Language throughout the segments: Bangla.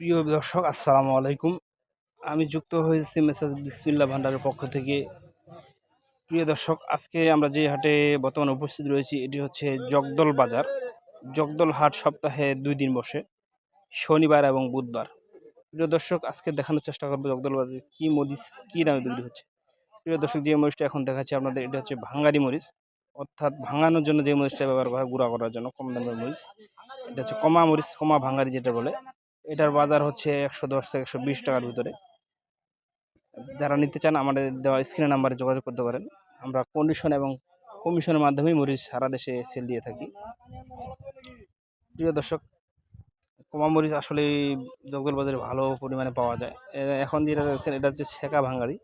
প্রিয় দর্শক, আসসালামু আলাইকুম। আমি যুক্ত হয়েছি মেসেজ বিসমিল্লা ভান্ডারের পক্ষ থেকে। প্রিয় দর্শক, আজকে আমরা যে হাটে বর্তমানে উপস্থিত রয়েছি, এটি হচ্ছে জগদল বাজার। জগদল হাট সপ্তাহে দুই দিন বসে, শনিবার এবং বুধবার। প্রিয় দর্শক, আজকে দেখানোর চেষ্টা করব জগদল বাজারে কী মরিচ, কী দামে বিক্রি হচ্ছে। প্রিয় দর্শক, যে মরিচটা এখন দেখাচ্ছি আপনাদের, এটা হচ্ছে ভাঙ্গারি মরিচ। অর্থাৎ ভাঙানোর জন্য যে মরিচটা ব্যবহার করা হয়, গুঁড়া করার জন্য, কম দামের মরিচ। এটা হচ্ছে কমা মরিচ, কমা ভাঙ্গারি যেটা বলে। এটার বাজার হচ্ছে একশো দশ থেকে একশো বিশ টাকার ভিতরে। যারা নিতে চান, আমাদের দেওয়া স্ক্রিনের নাম্বারে যোগাযোগ করতে পারেন। আমরা কন্ডিশন এবং কমিশনের মাধ্যমেই মরিচ সারা দেশে সেল দিয়ে থাকি। প্রিয় দর্শক, কমা মরিচ আসলে জগদল বাজারে ভালো পরিমাণে পাওয়া যায়। এখন যেটা রয়েছে এটা হচ্ছে ছেঁকা ভাঙ্গারি।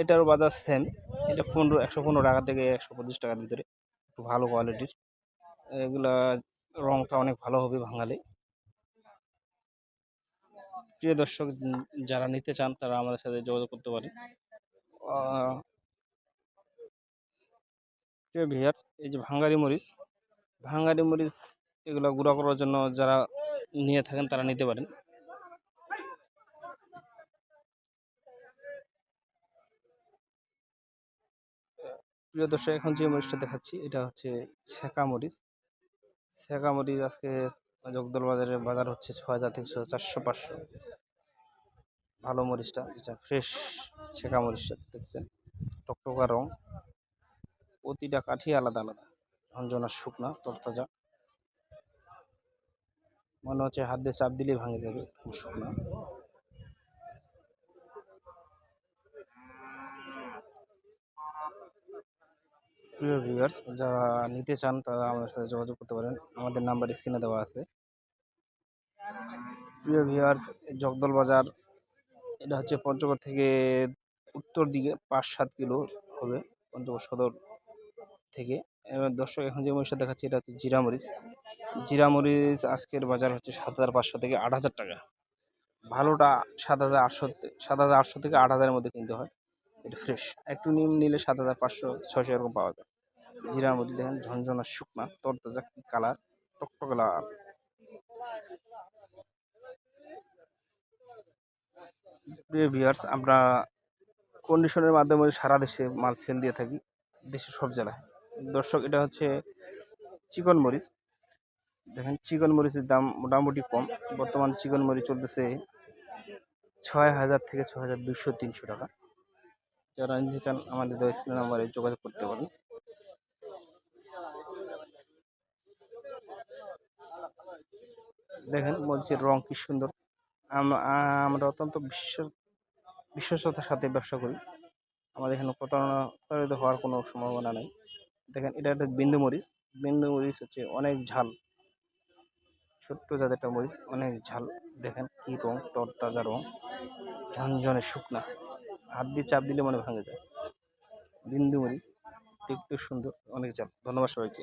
এটারও বাজার সেম এটা পনেরো, একশো পনেরো টাকা থেকে একশো পঁচিশ টাকার ভিতরে। একটু ভালো কোয়ালিটির এগুলা রংটা অনেক ভালো হবে ভাঙালে প্রিয় দর্শক যারা নিতে চান, তারা আমাদের সাথে যোগাযোগ করতে পারে প্রিয় ভিয়ার্স এই যে ভাঙ্গারি মরিচ ভাঙ্গারি মরিচ এগুলো গুঁড়া করার জন্য যারা নিয়ে থাকেন, তারা নিতে পারেন। প্রিয় দর্শক, এখন যে মরিচটা দেখাচ্ছি, এটা হচ্ছে ছেঁকা মরিচ। ছেঁকা মরিচ আজকে জগদল বাজারে বাজার হচ্ছে ছ হাজার তিনশো চারশো পাঁচশো। ভালো মরিচটা, যেটা ফ্রেশ ছেঁকা মরিচটা দেখছেন। টকটকা রং। প্রতিটা কাঠি আলাদা আলাদা। অঞ্জনা শুকনা, তরতাজা। মনে হচ্ছে হাত দিয়ে চাপ দিলেই ভাঙে যাবে শুকনা। প্রিয় ভিউয়ার্স যারা নিতে চান তারা আমাদের সাথে যোগাযোগ করতে পারেন। আমাদের নাম্বার স্ক্রিনে দেওয়া আছে। প্রিয় ভিউয়ার্স জগদল বাজার, এটা হচ্ছে পঞ্চগড় থেকে উত্তর দিকে পাঁচ সাত কিলো হবে পঞ্চগড় সদর থেকে। এবার দর্শক, এখন যে মরিচটা দেখাচ্ছি, এটা হচ্ছে জিরা মরিচ। জিরা মরিচ আজকের বাজার হচ্ছে সাত হাজার পাঁচশো থেকে আট হাজার টাকা। ভালোটা সাত হাজার আটশো সাত হাজার আটশো থেকে আট হাজারের মধ্যে কিনতে হয়। এটা ফ্রেশ একটু নিম নিলে সাত হাজার পাঁচশো ছশো এরকম পাওয়া যায়। জিরা মরিচ দেখেন, ঝনঝনা শুকনা, তরতাজা কালার টকটকে লাল। প্রিয় ভিউয়ার্স আমরা কন্ডিশনের মাধ্যমে সারা দেশে মাল সেল দিয়ে থাকি, দেশের সব জেলায়। দর্শক, এটা হচ্ছে চিকন মরিচ। দেখেন, চিকন মরিচের দাম মোটামুটি কম। বর্তমান চিকন মরিচ চলতেছে ছয় হাজার থেকে ছয় হাজার দুশো তিনশো টাকা। যারা নিতে চান, আমাদের স্ক্রিন নাম্বারে যোগাযোগ করতে পারেন। দেখেন, মরিচের রং কি সুন্দর। আমরা অত্যন্ত বিশ্ব, বিশ্বস্ততার সাথে ব্যবসা করি। আমাদের এখানে প্রতারণা প্রতারিত হওয়ার কোনো সম্ভাবনা নেই। দেখেন, এটা একটা বিন্দু মরিচ। বিন্দু মরিচ হচ্ছে অনেক ঝাল। ছোট্ট জাতেরটা মরিচ, অনেক ঝাল। দেখেন কী রং, তরতাজা রং। ঝনঝনে শুকনা। হাত দিয়ে চাপ দিলে মনে ভাঙে যায়। বিন্দু মরিচ দেখতে সুন্দর, অনেক ঝাল। ধন্যবাদ সবাইকে।